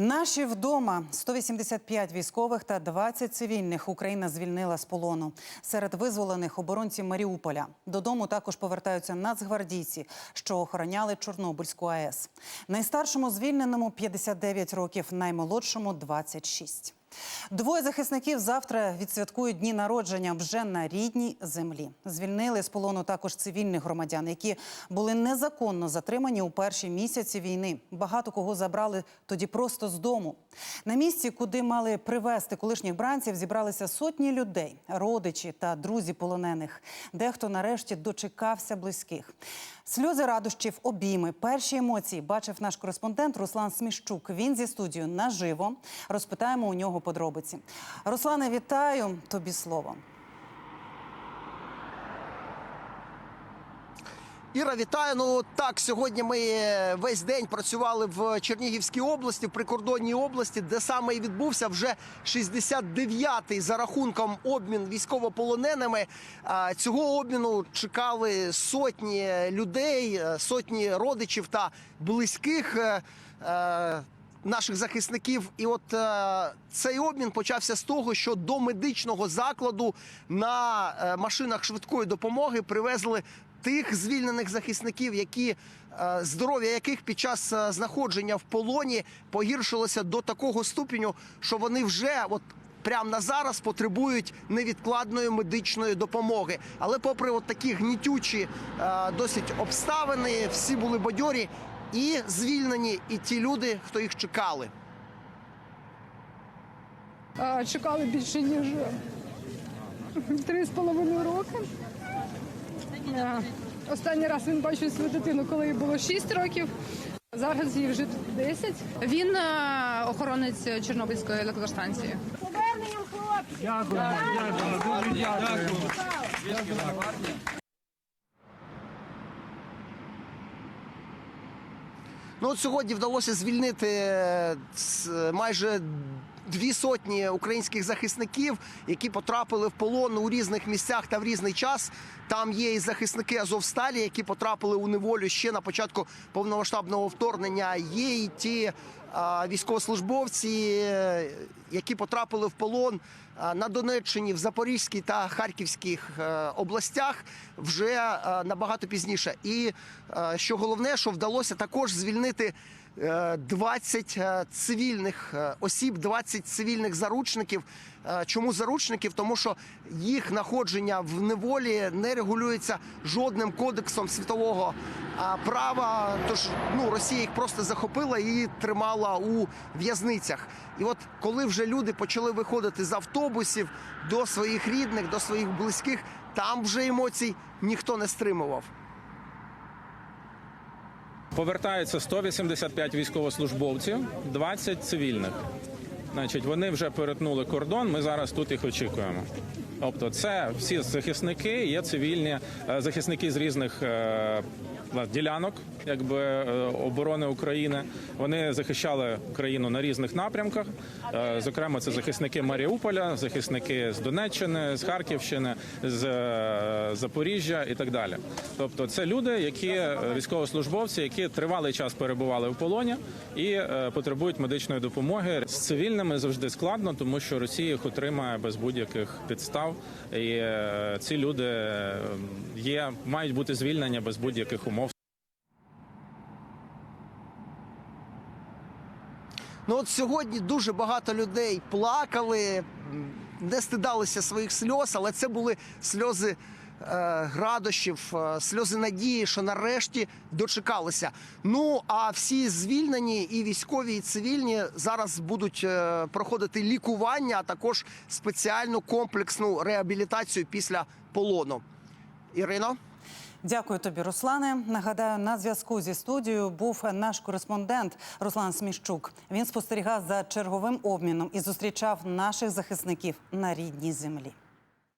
Наші вдома 185 військових та 20 цивільних Україна звільнила з полону. Серед визволених оборонці Маріуполя додому також повертаються нацгвардійці, що охороняли Чорнобильську АЕС. Найстаршому звільненому 59 років, наймолодшому 26. Двоє захисників завтра відсвяткують дні народження вже на рідній землі. Звільнили з полону також цивільних громадян, які були незаконно затримані у перші місяці війни. Багато кого забрали тоді просто з дому. На місці, куди мали привезти колишніх бранців, зібралися сотні людей, родичі та друзі полонених. Дехто нарешті дочекався близьких. Сльози радощів, обійми, перші емоції бачив наш кореспондент Руслан Сміщук. Він зі студією наживо. Розпитаємо у нього подробиці. Руслане, вітаю тобі слово. Іра, вітаю. Ну так, сьогодні ми е, весь день працювали в Чернігівській області, в прикордонній області, де саме і відбувся вже 69-й за рахунком обмін військовополоненими. Цього обміну чекали сотні людей, е, сотні родичів та близьких. Наших захисників, і от е, цей обмін почався з того, що до медичного закладу на е, машинах швидкої допомоги привезли тих звільнених захисників, які е, здоров'я яких під час е, знаходження в полоні погіршилося до такого ступеню, що вони вже от. Прямо на зараз потребують невідкладної медичної допомоги. Але, попри от такі гнітючі е, досить обставини, всі були бадьорі і звільнені, і ті люди, хто їх чекали. А, Чекали більше ніж три з половиною роки. А, Останній раз він бачив свою дитину, коли їй було 6 років. Зараз їй вже 10. Він е, охоронець Чорнобильської електростанції. Поверненням хлопці! Ну от сьогодні вдалося звільнити е, майже дві сотні українських захисників, які потрапили в полон у різних місцях та в різний час. Там є і захисники Азовсталі, які потрапили у неволю ще на початку повномасштабного вторгнення. Є і ті а, військовослужбовці, е, які потрапили в полон а, на Донеччині, в Запорізькій та Харківських е, областях вже е, набагато пізніше. І е, що головне, що вдалося також звільнити. Е, 20 е, цивільних е, осіб, 20 цивільних заручників. Е, Чому заручників? Тому що їх знаходження в неволі не регулюється жодним кодексом світового права. Тож ну Росія їх просто захопила і тримала у в'язницях. І от коли вже люди почали виходити з автобусів до своїх рідних, до своїх близьких, там вже емоцій ніхто не стримував. Повертаються 185 військовослужбовців, 20 цивільних. Значить, вони вже перетнули кордон. Ми зараз тут їх очікуємо. Тобто, це всі захисники, є цивільні е, захисники з різних е, ділянок, якби е, оборони України. Вони захищали Україну на різних напрямках. Е, Зокрема, це захисники Маріуполя, захисники з Донеччини, з Харківщини, з е, Запоріжжя і так далі. Тобто, це люди, які військовослужбовці, які тривалий час перебували в полоні і потребують медичної допомоги. З цивільними завжди складно, тому що Росія їх отримає без будь-яких підстав. І ці люди є, мають бути звільнені без будь-яких умов. Ну от сьогодні дуже багато людей плакали, не стидалися своїх сльоз, але це були сльози е, радощів, е, сльози надії, що нарешті дочекалися. Ну а всі звільнені, і військові, і цивільні зараз будуть е, проходити лікування, а також спеціальну комплексну реабілітацію після полону. Ірино. Дякую тобі, Руслане. Нагадаю, на зв'язку зі студією був наш кореспондент Руслан Сміщук. Він спостерігав за черговим обміном і зустрічав наших захисників на рідній землі.